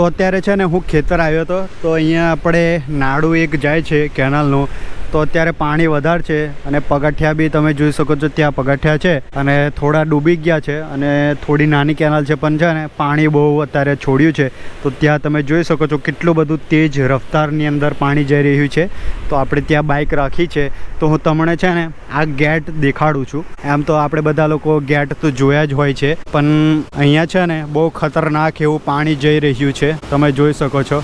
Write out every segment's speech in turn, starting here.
તો અત્યારે છે ને હું ખેતર આવ્યો હતો, તો અહીંયા આપણે નાડું એક જાય છે કેનાલનું. તો અત્યારે પાણી વધારે છે અને પગથિયા બી તમે જોઈ શકો છો ત્યાં પગથિયા છે અને થોડા ડૂબી ગયા છે અને થોડી નાની કેનાલ છે પણ છે ને પાણી બહુ અત્યારે છોડ્યું છે. તો ત્યાં તમે જોઈ શકો છો કેટલું બધું તેજ રફતારની અંદર પાણી જઈ રહ્યું છે. તો આપણે ત્યાં બાઇક રાખી છે. તો હું તમને છે ને આ ગેટ દેખાડું છું. એમ તો આપણે બધા લોકો ગેટ તો જોયા જ હોય છે. પણ અહીંયા છે ને બહુ ખતરનાક એવું પાણી જઈ રહ્યું છે. તમે જોઈ શકો છો.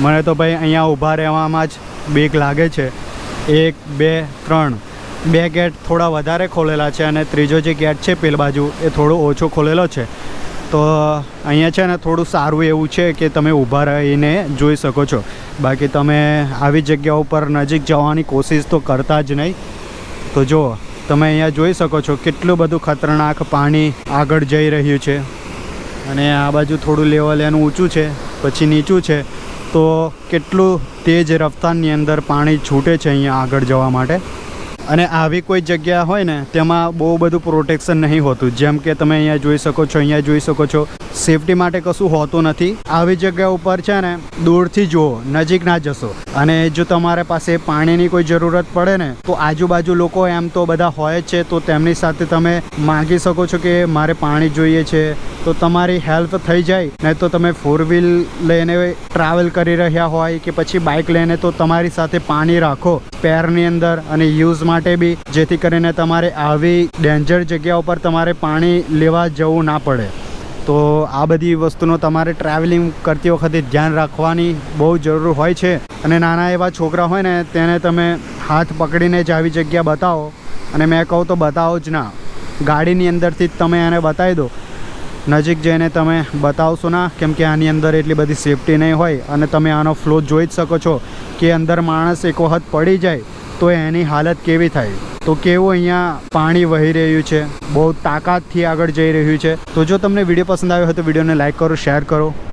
મને તો ભાઈ અહીંયા ઊભા રહેવામાં જ બેક લાગે છે. એક, બે, ત્રણ. બે ગેટ થોડા વધારે ખોલેલા છે અને ત્રીજો જે ગેટ છે પેલ બાજુ એ થોડો ઓછો ખોલેલો છે. તો, અહીંયા છે ને થોડું સારું એવું છે કે તમે ઊભા રહીને જોઈ શકો છો. બાકી તમે આવી જગ્યા ઉપર નજીક જવાની કોશિશ તો કરતા જ નહીં. તો જુઓ, તમે અહીંયા જોઈ શકો છો કેટલું બધું ખતરનાક પાણી આગળ જઈ રહ્યું છે. અને આ બાજુ થોડું લેવલ એનું ઊંચું છે, પછી નીચું છે. તો કેટલું તેજ રફતારની અંદર પાણી છૂટે છે અહીંયા આગળ જવા માટે? અને આવી કોઈ જગ્યા હોય ને, તેમાં બહુ બધું પ્રોટેક્શન નહીં હોતું. જેમ કે તમે અહીંયા જોઈ શકો છો, અહીંયા જોઈ શકો છો. સેફટી માટે કશું હોતું નથી. આવી જગ્યા ઉપર છે ને, દૂરથી જુઓ, નજીક ના જશો. અને જો તમારે પાસે પાણીની કોઈ જરૂરત પડે ને, તો આજુબાજુ લોકો એમ તો બધા હોય જ છે, તો તેમની સાથે તમે માગી શકો છો કે મારે પાણી જોઈએ છે તો તમારી હેલ્પ થઈ જાય. નહીં તો તમે ફોર વ્હીલ લઈને ટ્રાવેલ કરી રહ્યા હોય કે પછી બાઇક લઈને, તો તમારી સાથે પાણી રાખો. સ્પેરની અંદર અને યુઝ માટે બી, જેથી કરીને તમારે આવી ડેન્જર જગ્યા ઉપર તમારે પાણી લેવા જવું ના પડે. તો આ બધી વસ્તુનો તમારે ટ્રાવેલિંગ કરતી વખતે ધ્યાન રાખવાની બહુ જરૂર હોય છે. અને નાના એવા છોકરા હોય ને, તેને તમે હાથ પકડીને જ આવી જગ્યા બતાવો. અને મેં કહું તો બતાવો જ ના. ગાડીની અંદરથી જ તમે એને બતાવી દો. નજીક જઈને તમે બતાવશો ના કેમ કે આની અંદર એટલી બધી સેફટી નહીં હોય અને તમે આનો ફ્લો જોઈ જ શકો છો કે અંદર માણસ એક વખત પડી જાય તો એની હાલત કેવી થાય. તો કેવું અહીંયા પાણી વહી રહ્યું છે? બહુ તાકાતથી આગળ જઈ રહ્યું છે. તો જો તમને વીડિયો પસંદ આવ્યો હોય તો વિડીયોને લાઈક કરો શેર કરો.